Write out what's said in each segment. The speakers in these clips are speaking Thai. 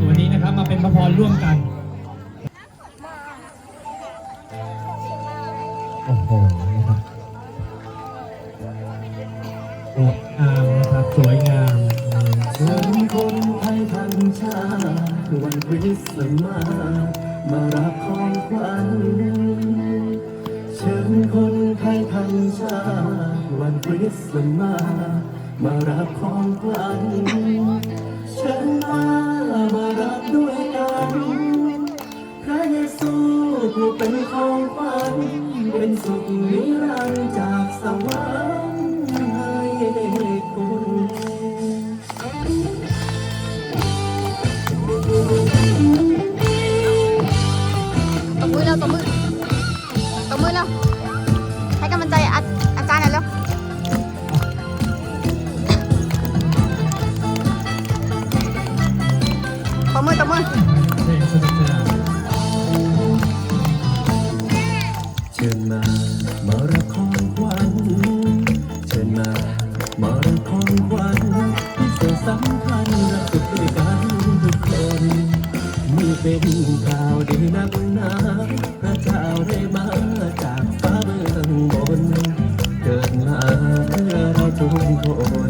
ตัวนี้นะครับมาเป็นพระพรร่วมกัน โอ้โหนะครับงดงามนะครับสวยงามฉันคนไทยทันชาวันคริสต์มามารับของขวัญฉันคนไทยทันชาวันคริสต์มามารับของขวัญฉันมา มารับด้วยกันพระเยซูผู้เป็นของขวัญเป็นสุขนิรันดร์ ชิญมา มารับของขวัญเชิญมา มารับของขวัญที่เสื่อสำคัญรับสุขด้วยกันทุกคนนี่เป็นข่าวดีนักหนาพระเจ้าได้มาจากฟ้าเมืองบน เกิดมาเพื่อเราทุกคน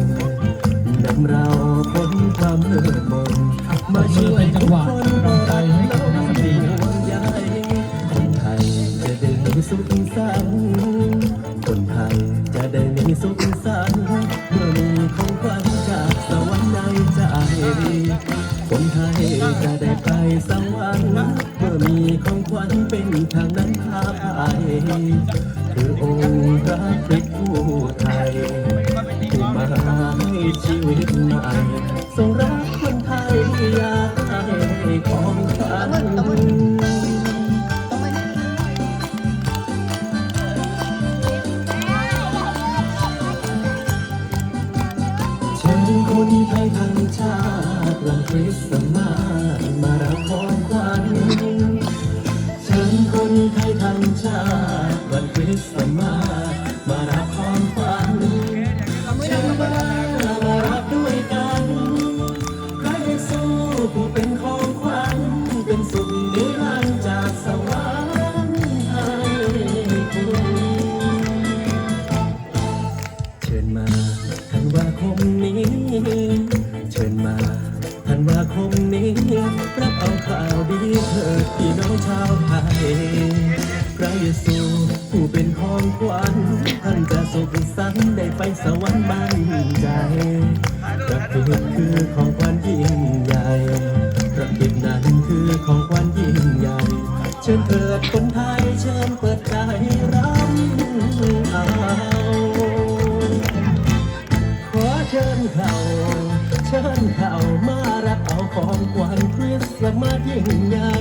สุขสันต์เมื่อมีของขวัญจากสวรรค์ในใจคนไทยจะได้ไปสวรรค์เมื่อมีของขวัญเป็นทางนั้นพาไปคือองค์พระคริสต์ผู้ไทยผู้มาให้ชีวิตใหม่ทรงรัก นไทยทั้งชาติวันคริสต์มาสมารับของขวัญเชิญคนไทยทั้งชาติวันคริสต์มาส รับเอาข่าวดีเถิดพี่น้องชาวไทยพระเยซูผู้เป็นของขวัญท่านจะสุขสันต์ได้ไปสวรรค์บ้านใจพระคิดคือของขวัญยิ่งใหญ่พระคิดนั้นคือของขวัญยิ่งใหญ่ เชิญเถิดคนไทยเชิญเปิดใจรับเอาขอเชิญเขาเชิญเขามารับเอา ของขวัญคริสต์มาสยิ่งใหญ่